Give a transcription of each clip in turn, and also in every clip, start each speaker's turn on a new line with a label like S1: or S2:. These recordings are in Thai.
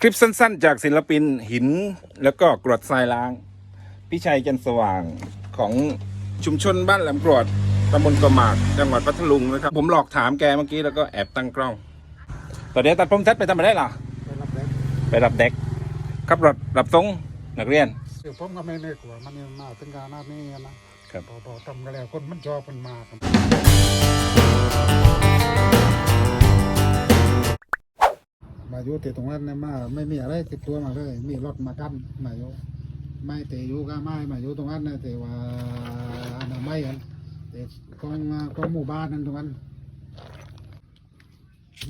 S1: คลิปสั้นๆ จากศิลปินหิน แล้วก็กรวดทรายล้าง พี่ชัยจันทร์สว่างของชุมชนบ้านแหลมกรวดตำบลกระหมาก จังหวัดพัทลุงนะครับ ผมหลอกถามแกเมื่อกี้แล้วก็แอบตั้งกล้อง ตอนเดี๋ยวตัดผมทัดไปทำอะไรล่ะ
S2: ไปรับแรง
S1: ไปรับเด็กขับรถรับส่งนักเรียน
S2: เดี๋ยวผมก็ไม่ได้กลัวมันยังมาถึงการนาดนี้นะครับพอพอทำกันแล้วคนมันชอบมันมาครับ มาอยู่ที่ตรงนั้นเนี่ยมาไม่มีอะไรติดตัวมาเลย มีรถมากันมาอยู่ไม่แต่อยู่ก็ไม่มาอยู่ตรงนั้นนะแต่ว่าอันนั้นไม่กันแต่ของของหมู่บ้านนั้นตรงนั้น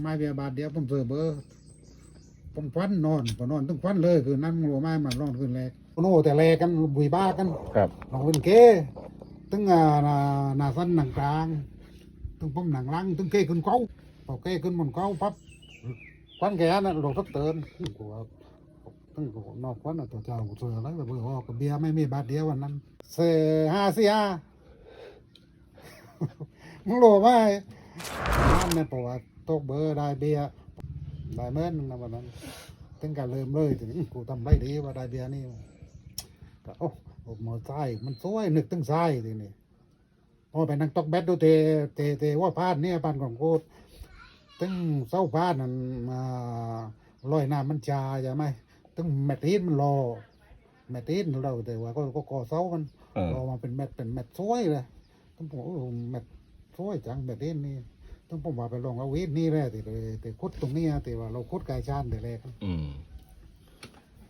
S2: ไม่เบียบาทเดียวผมเจอเบอร์ผมควันนอนผมนอนต้องควันเลยคือนั่นรัวไม้มานอนคืนแรกโน่แต่แรกกันบุยบ้ากัน
S1: ครับ
S2: ลองเป็นเก้ตึงอ่าหนาหนาสั้นหนังกลางตึงผมหนังลังตึงเก้ขึ้นเขาพอเก้ขึ้นบนเขาปั๊บ ควันแกนั่นเราทับเตือนกูว่าตึงกูนอนควันอะตัวเจ้ากูเสือแล้วแต่เบอร์ออกกับเบียร์ไม่มีบาทเดียววันนั้นเสห้าสี่ห้ามึงรู้ไหมนั่นในประวัติตกเบอร์ได้เบียร์ได้เมื่อนึงนะวันนั้นถึงการเริ่มเลยถึงกูทำไรดีว่าได้เบียร์นี่ก็โอ้โอ้หมอไส้มันสวยนึกถึงไส้ทีนี้พอไปนั่งตอกแบดดูเตเตเตว่าพานเนี่ยพานของกู ตึงเศร้าพานนั่นมาลอยน้ำมันชาใช่ไหมตึงแมตตีนมันรอแมตตีนเราแต่ว่าก็ก็ก่อเสามัน
S1: เออ
S2: รอมาเป็นแมตเป็นแมตสวยเลยต้องบอกว่าแมตสวยจังแมตตีนนี่ต้องผมว่าไปลองเอาวีดนี่แหละแต่เลยแต่คุดตรงนี้แต่ว่าเราคุดกายชานแต่แรก
S1: อืม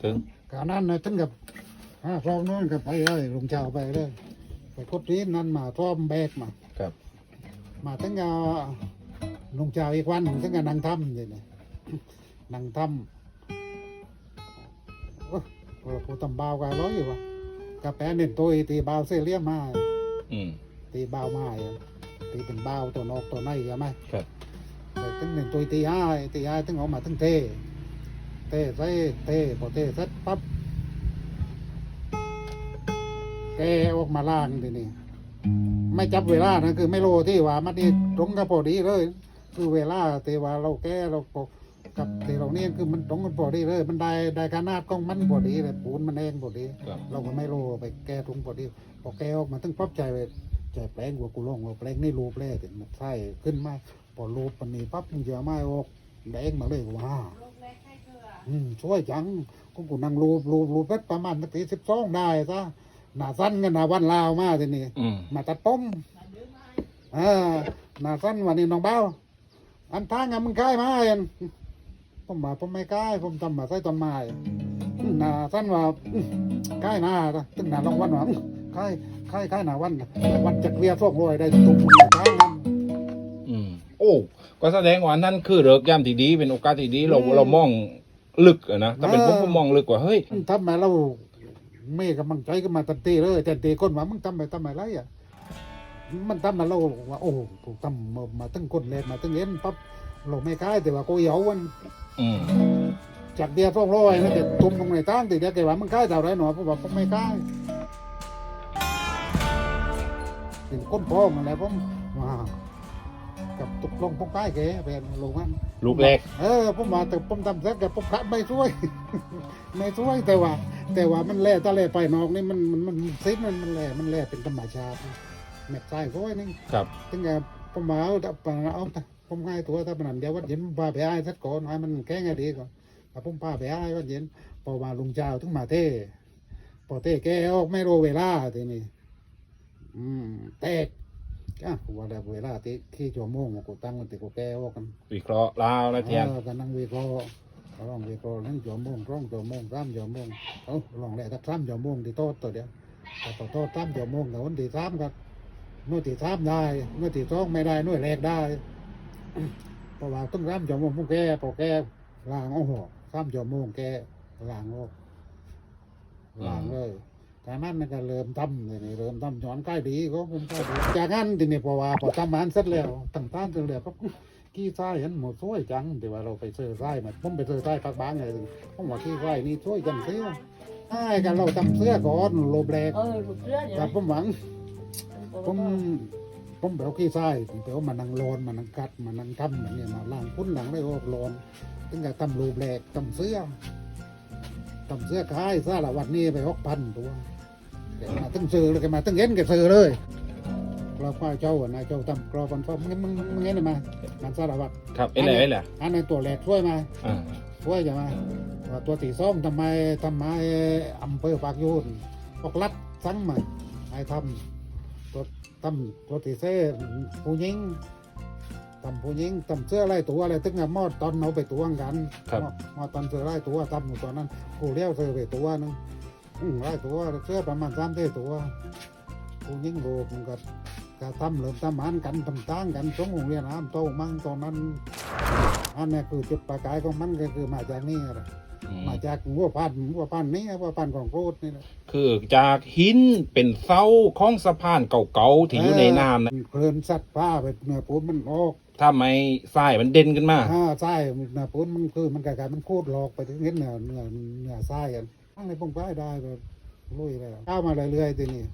S1: ถึง
S2: การนั้นนะถึงกับห้าซองโนู้นกับไปเลยลงเจ้าไปเลยไปคุดวีดนั้นมาท่อมแบกมา
S1: ครับ
S2: มาถึงกับ ลงเจ้าอีกวันถึงกับนางทำเลยนะนางทำโอ้โหกูตำเบาวกันร้อยอยู่วะกาแฟเน้นตัวตีเบาวเสียเลี้ยมา
S1: อืม
S2: ตีเบาวมาตีเป็นเบาวตัวนอกตัวในใช่ไหม
S1: ครับ
S2: แต่ตั้งหนึ่งตัวตีห้าตีห้าตั้งออกมาตั้งเทเทใส่เทพอเทเสร็จปั๊บแกออกมาล่างทีนี้ไม่จับเวลานะคือไม่รู้ที่ว่ามันนี่ตรงกับพอดีเลย คือเวลาแต่ว่าเราแก้เราปกกับที่เราเนี่ยคือมันตรงกันพอดีเลย มันได้ได้ขนาดกล้องมันพอดีเลยปูนมันเองพอดี
S1: ครับ
S2: เราก็ไม่รู้ไปแก้ตรงพอดีพอแก้ออกมาตั้งปั๊บใจไปใจแปลงหัวกูลงว่าแปลงนี่รูปแรกถึงมันใช่ขึ้นมาพอรูปมันนี่ปั๊บมึงเจอไม้ออกแดงมาเลยว้า อืมช่วยจังกูกูนั่งรูปรูปรูปสักประมาณสักทีสิบสองได้ซะหน้าสั้นกันหน้าวันลาวมาทีนี้
S1: อืม
S2: มาตัดผมเออหน้าสั้นวันนี้น้องเบ้า อันทางอะมึงใกล้มาเอ็นผมมาผมไม่ใกล้ผมทำมาใส่ต้นไม้หน้าสั้นว่าอื้อใกล้หน้าจ้ะตึงหน้าลองวันว่าอื้อใกล้ใกล้ใกล้หน้าวันน่ะวันจักเวียสองรอยได้ตุ้มตุ้มหน้าทางนั้น
S1: อืมโอ้ก็แสดงว่านั่นคือเลิกยามที่ดีเป็นโอกาสที่ดีเรา
S2: อืม
S1: เรามองลึกอะนะถ้าเป็นผม
S2: เออ
S1: ผมมองลึกกว่าเฮ้ย
S2: ทำไมเราไม่กำลังใจก็มาตันตีเลยแต่ตีคนว่ามึงทำไปทำไมไรอะ มันทำมาเราว่าโอ้กูทำมามาตั้งคนเล่นมาตั้งเล่นปั๊บเราไม่ใกล้แต่ว่ากูเหยาวัน
S1: อืม
S2: จากเดียวสองร้อยนะแต่ตุ้มตรงไหนตั้งแต่เดียวแกว่ามึงใกล้เท่าไรหนอผมบอกผมไม่ใกล้ถึงก้นพ้องอะไรผมว้าวกับตกลงผมใกล้แกเป็นลงมัน
S1: ลูกแรก
S2: เออผมมาแต่ผมทำเสร็จกับผมคัดไม่ช่วย ไม่ช่วยแต่ว่า แต่ว่ามันแล่ตะแล่ไปนอกนี่มันมันมันซิมันมันแล่มันแล่เป็นธรรมชาติ แมทใส่ช่วยนี่
S1: ครับ
S2: ถึงกับผมมาเอาแต่เอาแต่ผมให้ตัวถ้ามันเดี๋ยววัดเย็นผมพาไปให้สักก่อนให้มันแก้งให้ดีก่อนถ้าผมพาไปให้วัดเย็นพอมาลุงเจ้าถึงมาเต้พอเต้แกออกไม่รู้เวลาทีนี้อืมแตกอะว่าได้เวลาที่ขี้ชั่วโมงกูตั้งมันติกูแกออกกัน
S1: วิเคราะห์ลาวและเทียน
S2: เออก็นั่งวิเคราะห์ลองวิเคราะห์นั่งชั่วโมงร้องชั่วโมงสามชั่วโมงเอาลองแหละถ้าสามชั่วโมงที่โต๊ะตัวเดียวแต่ต่อโต๊ะสามชั่วโมงแต่วันที่สามก็ หน่วยที่สามได้หน่วยที่สองไม่ได้หน่วยแรกได้เพราะว่าต้องสามชั่วโมงพวกแกพอแกล้างโอ้โหสามชั่วโมงแกล้างออกล้างเลยจากนั้นมันก็เริ่มทำเลยนี่เริ่มทำย้อนใกล้ดีก็ผมใกล้ดีจากนั้นทีนี้พอว่าพอทำมันเสร็จแล้วตั้งต้านเสร็จแล้วก็ขี้ไส้เห็นหมดสวยจังแต่ว่าเราไปเจอไส้มาผมไปเจอไส้พักบ้างไงผมว่าขี้ไส้นี่สวยจังเสียไอ้กันเราทำเสื้อก่อนโลบแรก
S3: เออลูกเรือ
S2: แต่ผมหวัง ผม ผมไปเอาขี้ทรายไปเอามานังโลนมานังกัดมานังทำอย่างเงี้ยมาล้างพุ่นหลังได้ออกโลนถึงกับทำรูปแหลกทำเสื้อทำเสื้อขายซาละวันนี้ไปหกพันตัวเดี๋ยวมาตึ้งซื้อเลยแกมาตึ้งเย็นแกซื้อเลยเราควายเจ้าอะนายเจ้าทำกรอบันฟ้ามึงมึงมึงเงี้ยมามันซาละวัด
S1: ครับไอ้แหละไอ้แหละ
S2: อันในตัวแหลกช่วยมา
S1: อ่า
S2: ช่วยจะมาว่าตัวตีส้มทำไมทำไมอำเภอปากยูนพวกรัดสั่งมาให้ทำ ตัวทำตัวตีเซ่ผู้หญิงทำผู้หญิงทำเสื้อไล่ตัวอะไรตึงกับมอดตอนเอาไปตัวกัน
S1: ครับ
S2: มอดมอดตอนเสื้อไล่ตัวทำอยู่ตอนนั้นกูเลี้ยวเสื้อไปตัวนึงอืมไล่ตัวเสื้อประมาณสามเท่ตัวผู้หญิงโลกมันก็ก็ทำเหลิมทำหานกันทำตั้งกันสองโรงเรียนน้ำโตมั่งตอนนั้นอันนี้คือจุดประกายของมันก็คือมาจากนี่แหละ
S1: อืม
S2: มา จากวัวพันธุ์วัวพันธุ์นี้วัวพันธุ์ของโคตรนี่แหละ
S1: คือจากหินเป็นเสาของสะพานเก่าๆที่อยู่ในน้ำนะ
S2: เคลื่อนสัตว์ป้าไปเนื้อปูนมันออก
S1: ถ้าไม่ทรายมันเด่นขึ้นมา
S2: ถ้าทรายเนื้อปูนมันคือมันกลายๆมันโคตรหลอกไปถึงเห็นเนื้อเนื้อเนื้อทรายกันทั้งในพงป้ายได้แบบลุยแล้วเข้ามาเรื่อยๆทีนี้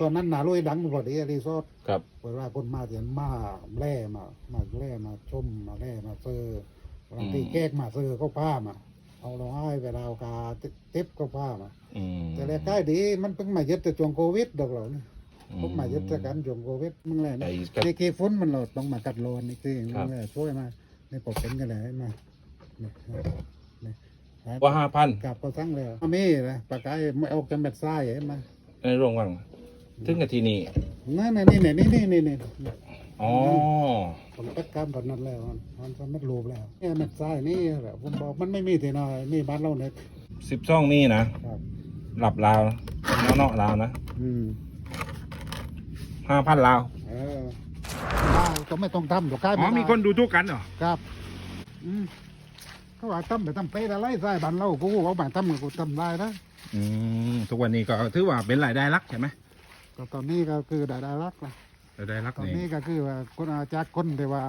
S2: ตอนนั้นหนาลุยดังพอดีรีสอร์ท
S1: ครับ
S2: เวลาคนมาเถียนมาแล่มามาแล่มาชมมาแล่มาเซอร์บางทีแก้กมาเซอร์เขาผ้ามา เอาเราให้เวลาเอากาเต็บเขาผ้ามา
S1: อืม
S2: แต่แรกใกล้ดีมันเพิ่งมายึดแต่ช่วงโควิดดอกเหล่านี่เพิ่งมายึดจากการช่วงโควิดมึงแหละ
S1: ไอ้
S2: นี่
S1: กับ
S2: ในกีฟุ้นมันเราต้องมากัดโลนนี่คือ
S1: ครับ
S2: มึงแหละช่วยมาในปกเป็นกันเลยมานี่นี่
S1: ว่าห้าพัน
S2: กลับก็ทั้งเลยอามีนะปากกายไม่ออกจากเม็ดทรายเห็นไหม
S1: ในโรงวังถึงกับที่นี่
S2: นั่นน่ะนี่นี่นี่นี่นี่นี่
S1: อ๋อ
S2: ผมตัดกรรมตอนนั้นแล้วมันมันสมัดรูปแล้วเนี่ยเม็ดทรายนี่แหละผมบอกมันไม่มีที่ไหนมีบ้านเราเนี่ย
S1: สิบช่องนี่นะ ครับหลับลาวเนาะๆลาวนะ
S2: อืม
S1: ห้าพันลาว
S2: เออได้ก็ไม่ต้องทำดอกกาย
S1: อ๋อ
S2: ไได้
S1: มีคนดูทุกกันเหรอ
S2: ครับ อืมเขาว่าทำไปทำไปอะไรใส่บันเรากูเอาไปทำกับกูทำได้นะ
S1: อืมทุกวันนี้ก็ถือว่าเป็นรายได้หลักใช่ไหม
S2: ก็ตอนนี้ก็คือได้ได้รักนะ
S1: รายได้หลัก
S2: ตอน
S1: นี่
S2: นี้ก็คือว่าคนอาจากคนที่ว่า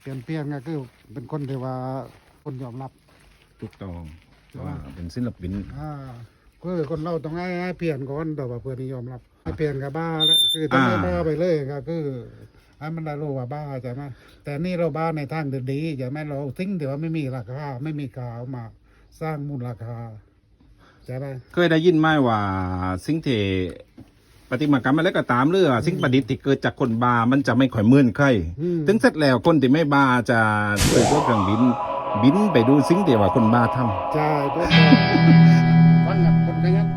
S2: เปลี่ยนเปลี่ยนก็คือเป็นคนที่ว่าคนยอมรับ
S1: ถูกต้องเพราะว่าเป็นศิลปิน
S2: อ่าคือคนเราต้องให้ให้เปลี่ยนก่อนแต่ว่าเพื่อนนี่ยอมรับให้เปลี่ยนกับบ้าแล้วคือต้องให้
S1: อ่า
S2: บ้าไปเลยก็คือให้มันได้รู้ว่าบ้าใช่ไหมแต่นี่เราบ้าในทางดีๆใช่ไหมเราทิ้งแต่ว่าไม่มีราคาไม่มีกาวมาสร้างมูลราคาใช่ไหม
S1: เคยได้ยินไหมว่าสิ่งที่ ปฏิมากรรมอะไรก็ตามเรื่องสิ่งประดิษฐ์ที่เกิดจากคนบามันจะไม่ค่อยเหมือนใคร
S2: อืม
S1: ถึงเสร็จแล้วคนที่ไม่บาจะซื้อเครื่องบิน บินไปดูสิ่งที่ว่าคนบาทำ
S2: ใช่ถูกต้องฟังกับคนอย่างนั้น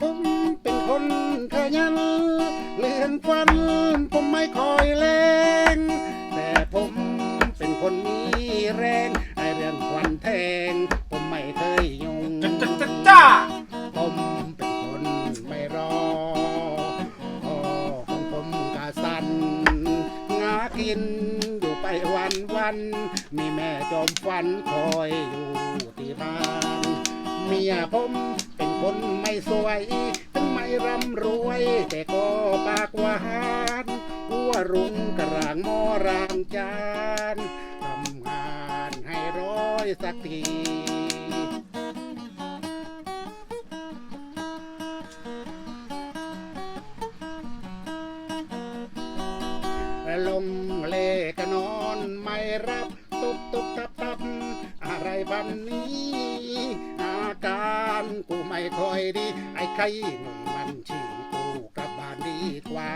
S2: ผมเป็นคนขยันเลื่อนฟันผมไม่คอยแรงแต่ผมเป็น คนมีแรงไอเรื่องควันแทง ผมไม่เคยยุ่ง
S1: จ้า
S2: ผมเป็นคนไม่รอคอของผมกะสันงากินอยู่ไปวันวันๆมีแม่จอมฟันคอยอยู่ที่บ้านเมียผมเป็นคนไม่สวยถึงไม่ร่ำรวย แต่ก็ปากหวานหัวรุงกระรางหมอรางจานทำงานให้ร้อยสักทีลมเลกนอนไม่รับตุบตุบตับตับอะไรพันนี้ อาการกูไม่ค่อยดี ไอ้ไข้หนุ่มมันชิงกูกลับบ้านดีกว่า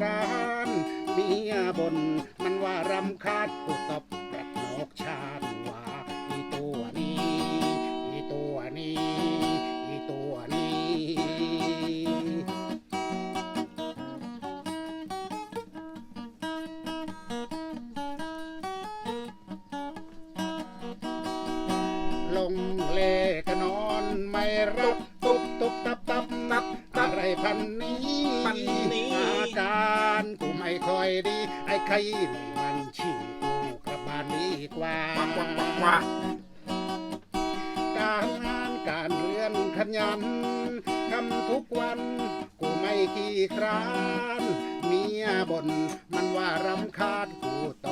S2: ร้านเมียบนมันว่ารำคาญกูตบแปดนกชาติว่าอีตัวนี้อีตัวนี้อีตัวนี้ลงเลกนอนไม่รับ ไข่มันชิงกูกลับบ้านดีกว่า
S1: ว่า
S2: การงานการเรียนขยันทำทุกวันกูไม่ขี้คร้าน เมียบ่นมันว่ารำคาญกูต้อง